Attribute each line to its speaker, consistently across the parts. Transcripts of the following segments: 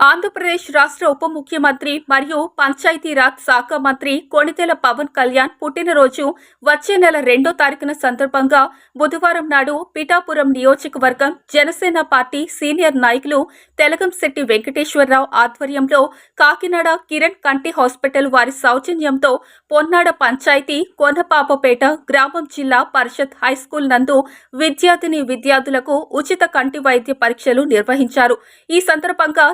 Speaker 1: ఆంధ్రప్రదేశ్ రాష్ట్ర ఉప ముఖ్యమంత్రి మరియు పంచాయతీరాజ్ శాఖ మంత్రి కొణితెల పవన్ కళ్యాణ్ పుట్టినరోజు వచ్చే నెల రెండో తారీఖున సందర్భంగా బుధవారం నాడు పిఠాపురం నియోజకవర్గం జనసేన పార్టీ సీనియర్ నాయకులు తెలగంశెట్టి వెంకటేశ్వరరావు ఆధ్వర్యంలో కాకినాడ కిరణ్ కంటి హాస్పిటల్ వారి సౌజన్యంతో పొన్నాడ పంచాయతీ కొనపాపపేట గ్రామం జిల్లా పరిషత్ హైస్కూల్ నందు విద్యార్థిని విద్యార్థులకు ఉచిత కంటి వైద్య పరీక్షలు నిర్వహించారు. ఈ సందర్భంగా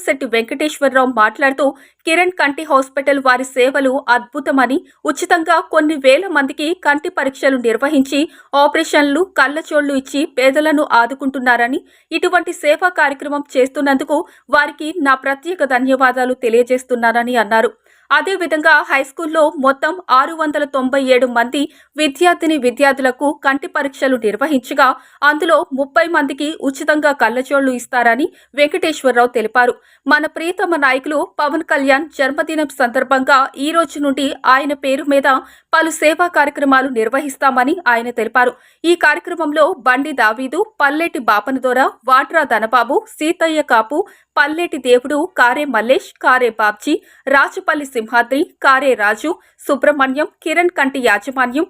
Speaker 1: తెలగంశెట్టి వెంకటేశ్వరరావు మాట్లాడుతూ కిరణ్ కంటి హాస్పిటల్ వారి సేవలు అద్భుతమని ఉచితంగా కొన్ని వేల మందికి కంటి పరీక్షలు నిర్వహించి ఆపరేషన్లు కళ్ళచోళ్ళు ఇచ్చి పేదలను ఆదుకుంటున్నారని ఇటువంటి సేవా కార్యక్రమం చేస్తున్నందుకు వారికి నా ప్రత్యేక ధన్యవాదాలు తెలియజేస్తున్నానని అన్నారు. అదేవిధంగా హైస్కూల్లో మొత్తం ఆరు వందల తొంభై ఏడు మంది విద్యార్థిని విద్యార్థులకు కంటి పరీక్షలు నిర్వహించగా అందులో ముప్పై మందికి ఉచితంగా కళ్ళజోళ్ళు ఇస్తారని వెంకటేశ్వరరావు తెలిపారు. మన ప్రియతమ నాయకులు పవన్ కళ్యాణ్ జన్మదినం సందర్భంగా ఈ రోజు నుండి ఆయన పేరు మీద పలు సేవా కార్యక్రమాలు నిర్వహిస్తామని ఆయన తెలిపారు. ఈ కార్యక్రమంలో బండి దావీదు పల్లెటి బాపనదొర వాడ్రా ధనబాబు సీతయ్య కాపు పల్లెటి దేవుడు కారే మల్లేష్ కారే బాబ్జీ రాచుపల్లి సింహాద్రి కారే రాజు సుబ్రహ్మణ్యం కిరణ్ కంటి యాజమాన్యం.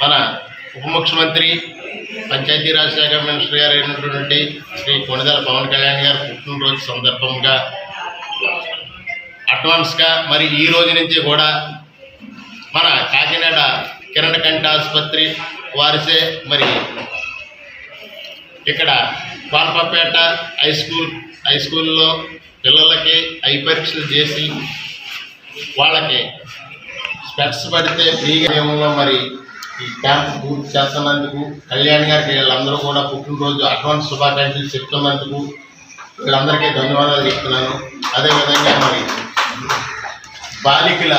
Speaker 2: మన ఉప ముఖ్యమంత్రి పంచాయతీరాజ్ శాఖ మినిస్టర్ గారు అయినటువంటి శ్రీ కొనిదల పవన్ కళ్యాణ్ గారు పుట్టినరోజు సందర్భంగా అడ్వాన్స్గా మరి ఈ రోజు నుంచి కూడా మన కాకినాడ కిరణ్ కంటి ఆసుపత్రి వారిసే మరి ఇక్కడ కోనపపేట హై స్కూల్ హై స్కూల్లో పిల్లలకి ఐ పరీక్షలు చేసి వాళ్ళకి స్పెట్స్ పడితే ఫ్రీగా ఏమో మరి ఈ క్యాంప్ పూర్తి చేస్తున్నందుకు కళ్యాణ్ గారికి వీళ్ళందరూ కూడా పుట్టినరోజు అడ్వాన్స్ శుభాకాంక్షలు చెప్తున్నందుకు వీళ్ళందరికీ ధన్యవాదాలు చెప్తున్నాను. అదేవిధంగా మరి బాలికల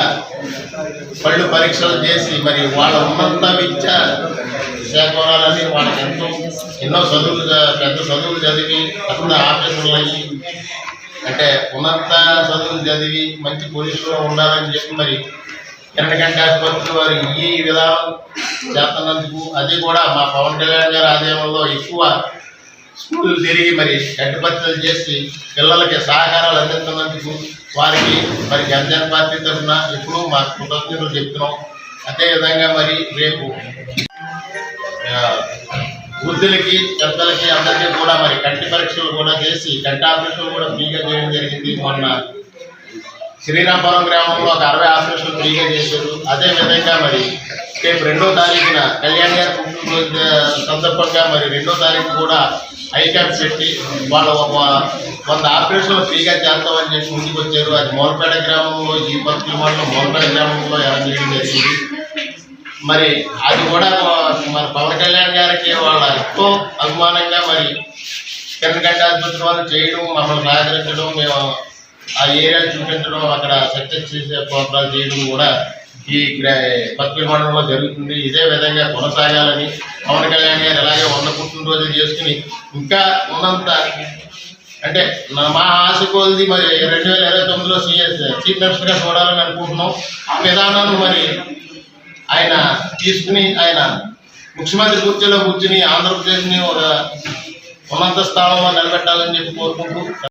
Speaker 2: పళ్ళు పరీక్షలు చేసి మరి వాళ్ళ ఉన్నత విద్య చేకూరాలని వాళ్ళకి ఎంతో ఎన్నో చదువులు పెద్ద చదువులు చదివి పెద్ద ఆఫీసర్లు అయ్యి అంటే ఉన్నత చదువులు చదివి మంచి పొజిషన్లో ఉండాలని చెప్పి మరి ఎన్నకంటే ఆసుపత్రి వారు ఈ విధానం చేస్తున్నందుకు అది కూడా మా పవన్ కళ్యాణ్ గారి ఆదాయంలో ఎక్కువ స్కూల్ తిరిగి మరి గడ్డపత్రలు చేసి పిల్లలకి సహకారాలు అందిస్తున్నందుకు వారికి మరి జనసేన పార్టీ తరఫున ఎప్పుడూ మా కృతజ్ఞతలు చెప్తున్నాం. అదేవిధంగా మరి రేపు వృద్ధులకి పెద్దలకి అందరికీ కూడా మరి కంటి పరీక్షలు కూడా చేసి కంటి ఆపరేషన్లు కూడా ఫ్రీగా చేయడం జరిగింది మొన్న. శ్రీరాంపురం గ్రామంలో ఒక అరవై ఆపరేషన్లు ఫ్రీగా చేశారు. అదే విధంగా మరి రేపు రెండో తారీఖున కళ్యాణ్ గారి పుట్టినరోజు సందర్భంగా మరి రెండో తారీఖు కూడా ఐ క్యాంప్ పెట్టి వాళ్ళు ఒక వంద ఆపరేషన్లు ఫ్రీగా చేస్తామని చెప్పి ముందుకు వచ్చారు. అది మోర్పేట గ్రామంలో ఈ పత్తుల మండలం మోల్పేట గ్రామంలో ఎలా చేయడం జరిగింది. మరి అది కూడా మన పవన్ కళ్యాణ్ గారికి వాళ్ళ ఎంతో అభిమానంగా మరి కిరణగడ్డ ఆసుపత్రి వాళ్ళు చేయడం మమ్మల్ని సహకరించడం మేము ఆ ఏరియా చూపించడం అక్కడ సక్సెస్ చేసే ప్రోగ్రాలు చేయడం కూడా ఈ పత్రిక మండలంలో జరుగుతుంది. ఇదే విధంగా కొనసాగాలని పవన్ కళ్యాణ్ గారు అలాగే వంద పుట్టినరోజులు చేసుకుని ఇంకా ఉన్నంత అంటే మా ఆశ కొలిది మరి రెండు వేల ఇరవై తొమ్మిదిలో సీఎస్ చీఫ్ మినిస్టర్గా చూడాలని అనుకుంటున్నాం. ఆ విధానాన్ని మరి ఆయన తీసుకుని ఆయన ముఖ్యమంత్రి కుర్చీలో కూర్చుని ఆంధ్రప్రదేశ్ని ఒక ఉన్నత స్థానంలో నిలబెట్టాలని చెప్పి కోరుకుంటూ